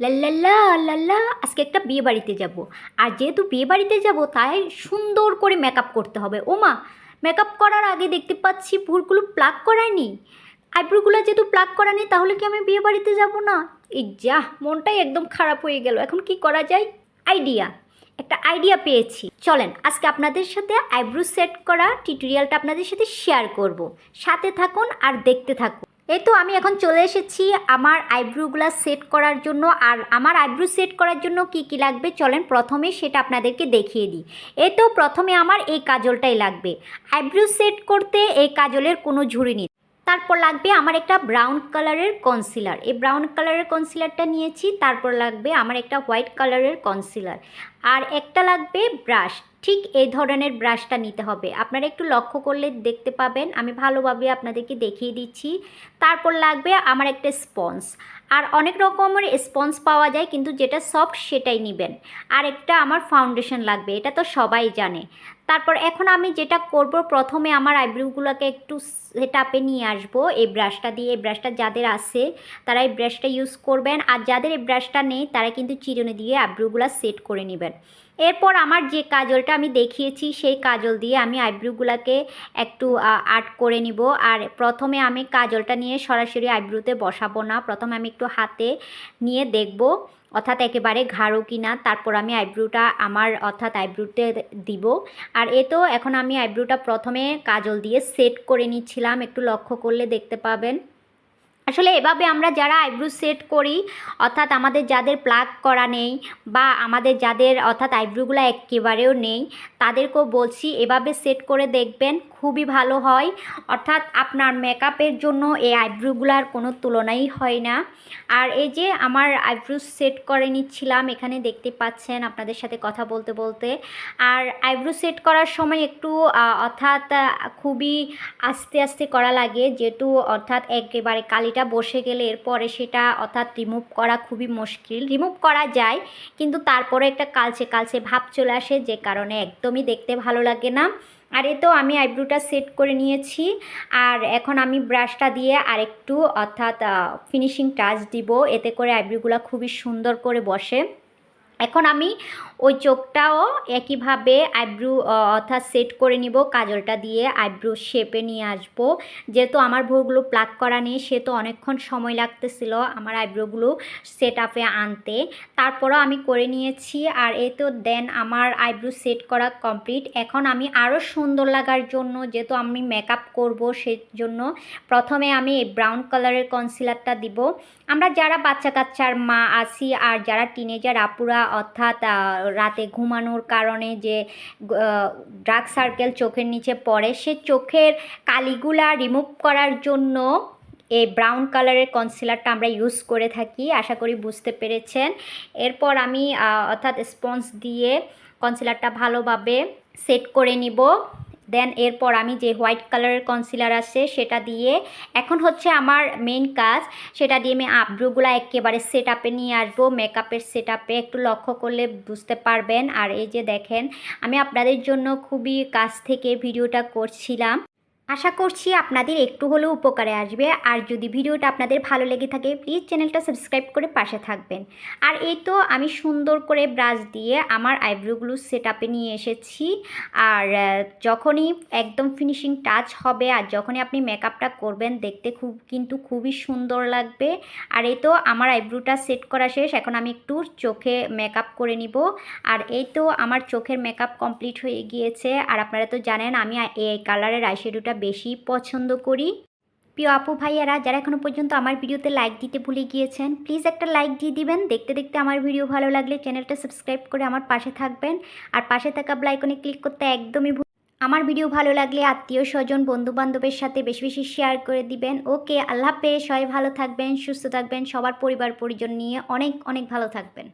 লাল্লাল্লা লাল্লা আজকে একটা বিয়ে বাড়িতে যাব। আর যেহেতু বিয়ে বাড়িতে যাব, তাই সুন্দর করে মেকআপ করতে হবে। ওমা মেকআপ করার আগে দেখতে পাচ্ছি ভুরগুলো প্লাগ করায়নি। আইব্রোগুলো যেহেতু প্লাগ করা নেই তাহলে কি আমি বিয়ে বাড়িতে যাব না? এই যা, মনটাই একদম খারাপ হয়ে গেল। এখন কি করা যায়? আইডিয়া একটা আইডিয়া পেয়েছি। চলেন, আজকে আপনাদের সাথে আইব্রো সেট করা টিউটোরিয়ালটা আপনাদের সাথে শেয়ার করব। সাথে থাকুন আর দেখতে থাকুন। এই তো আমি এখন চলে এসেছি আমার আইব্রোগুলো সেট করার জন্য। আর আমার আইব্রো সেট করার জন্য কি কি লাগবে? চলেন প্রথমে সেটা আপনাদেরকে দেখিয়ে দিই। এই তো প্রথমে আমার এই কাজলটাই লাগবে। আইব্রো সেট করতে এই কাজলের কোনো ঝুড়ি নেই। তারপর লাগবে আমার একটা ব্রাউন কালারের কনসিলার। এই ব্রাউন কালারের কনসিলারটা নিয়েছি। তারপর লাগবে আমার একটা হোয়াইট কালারের কনসিলার। আর একটা লাগবে ব্রাশ। ঠিক এই ধরনের ব্রাশটা নিতে হবে। আপনারা একটু লক্ষ্য করলে দেখতে পাবেন, আমি ভালোভাবে আপনাদেরকে দেখিয়ে দিচ্ছি। তারপর লাগবে আমার একটা স্পঞ্জ আর অনেক রকমের স্পঞ্জ পাওয়া যায়, কিন্তু যেটা সফট সেটাই নেবেন। আর একটা আমার ফাউন্ডেশন লাগবে, এটা তো সবাই জানে। তারপর এখন আমি যেটা করব, প্রথমে আমার আইব্রোগুলোকে একটু সেট আপে নিয়ে আসব। এই ব্রাশটা দিয়ে, এই ব্রাশটা যাদের আছে, তারা এই ব্রাশটা ইউজ করবেন। আর যাদের এই ব্রাশটা নেই, তারা কিন্তু চিরুনি দিয়ে আইব্রোগুলো সেট করে নেবেন। এরপর আমার যে কাজলটা আমি দেখিয়েছি, সেই কাজল দিয়ে আমি আইব্রোগুলোকে একটু আর্ট করে নিব। আর প্রথমে আমি কাজলটা নিয়ে সরাসরি আইব্রোতে বসাবো না। প্রথমে আমি একটু হাতে নিয়ে দেখব। অর্থাৎ একেবারে ঘাড়ো কিনা তারপর আমি আইব্রুটা আমার অর্থাৎ আইব্রুতে দিব। আর এ তো এখন আমি আইব্রুটা প্রথমে কাজল দিয়ে সেট করে নিচ্ছিলাম, একটু লক্ষ্য করলে দেখতে পাবেন। আসলে এভাবে আমরা যারা আইব্রো সেট করি, অর্থাৎ আমাদের যাদের প্লাগ করা নেই বা আমাদের যাদের, অর্থাৎ আইব্রোগুলো একেবারেও নেই, তাদেরকেও বলছি এভাবে সেট করে দেখবেন, খুবই ভালো হয়। অর্থাৎ আপনার মেকআপের জন্য এই আইব্রোগুলার কোনো তুলনাই হয় না। আর এই যে আমার আইব্রো সেট করে নিচ্ছিলাম, এখানে দেখতে পাচ্ছেন আপনাদের সাথে কথা বলতে বলতে। আর আইব্রো সেট করার সময় একটু অর্থাৎ খুবই আস্তে আস্তে করা লাগে, যেহেতু, অর্থাৎ একেবারে কালিটা বসে গেলে এরপরে সেটা অর্থাৎ রিমুভ করা খুবই মুশকিল। রিমুভ করা যায়, কিন্তু তারপরে একটা কালচে কালচে ভাব চলে আসে যে কারণে একদমই দেখতে ভালো লাগে না। আর এ তো আমি আইব্রোটা সেট করে নিয়েছি, আর এখন আমি ব্রাশটা দিয়ে আরেকটু অর্থাৎ ফিনিশিং টাচ দিব। এতে করে আইব্রোগুলো খুবই সুন্দর করে বসে। এখন আমি ওই চোখটাও একইভাবে আইব্রু অর্থাৎ সেট করে নিব, কাজলটা দিয়ে আইব্রু শেপে নিয়ে আসব। যেহেতু আমার ভোরগুলো প্লাক করা নেই সে তো অনেকক্ষণ সময় লাগতেছিল আমার আইব্রোগুলো সেট আপে আনতে। তারপরও আমি করে নিয়েছি, আর এই তো দেন আমার আইব্রু সেট করা কমপ্লিট এখন আমি আরও সুন্দর লাগার জন্য, যেহেতু আমি মেকআপ করব সেই জন্য প্রথমে আমি এই ব্রাউন কালারের কনসিলারটা দিব। আমরা যারা বাচ্চা কাচ্চার মা আসি আর যারা টিনেজার আপুরা অর্থাৎ রাতে ঘুমানোর কারণে যে ড্রাগ সার্কেল চোখের নিচে পড়ে, সে চোখের কালিগুলা রিমুভ করার জন্য এই ব্রাউন কালারের কনসিলারটা আমরা ইউজ করে থাকি, আশা করি বুঝতে পেরেছেন। এরপর আমি অর্থাৎ স্পঞ্জ দিয়ে কনসিলারটা ভালোভাবে সেট করে নিব। দেন এরপর আমি যে হোয়াইট কালারের কনসিলার আছে, সেটা দিয়ে এখন হচ্ছে আমার মেন কাজ, সেটা দিয়ে আমি আব্রুগুলো একেবারে সেট আপে নিয়ে আসব মেকআপের সেট আপে একটু লক্ষ্য করলে বুঝতে পারবেন। আর এই যে দেখেন, আমি আপনাদের জন্য খুবই কাছ থেকে ভিডিওটা করছিলাম। আশা করছি আপনাদের একটু হলেও উপকারে আসবে। আর যদি ভিডিওটা আপনাদের ভালো লেগে থাকে প্লিজ চ্যানেলটা সাবস্ক্রাইব করে পাশে থাকবেন। আর এই তো আমি সুন্দর করে ব্রাশ দিয়ে আমার আইব্রোগুলো সেট আপে নিয়ে এসেছি। আর যখনই একদম ফিনিশিং টাচ হবে আর যখনই আপনি মেকআপটা করবেন, দেখতে খুব, কিন্তু খুবই সুন্দর লাগবে। আর এই তো আমার আইব্রোটা সেট করা শেষ। এখন আমি একটু চোখে মেকআপ করে নিব। আর এই তো আমার চোখের মেকআপ কমপ্লিট হয়ে গিয়েছে। আর আপনারা তো জানেন, আমি এই কালারের আইশ্যাডোটা বেশি পছন্দ করি। প্রিয় আপু, ভাইয়ারা, যারা এখনও পর্যন্ত আমার ভিডিওতে লাইক দিতে ভুলে গিয়েছেন প্লিজ একটা লাইক দিয়ে দিবেন। দেখতে দেখতে আমার ভিডিও ভালো লাগলে চ্যানেলটা সাবস্ক্রাইব করে আমার পাশে থাকবেন। আর পাশে থাকা ব্লাইকনে ক্লিক করতে একদমই আমার ভিডিও ভালো লাগলে আত্মীয় স্বজন বন্ধু বান্ধবের সাথে বেশি বেশি শেয়ার করে দিবেন। ওকে, আল্লাহ পেয়ে সবাই ভালো থাকবেন, সুস্থ থাকবেন। সবার পরিবার পরিজন নিয়ে অনেক অনেক ভালো থাকবেন।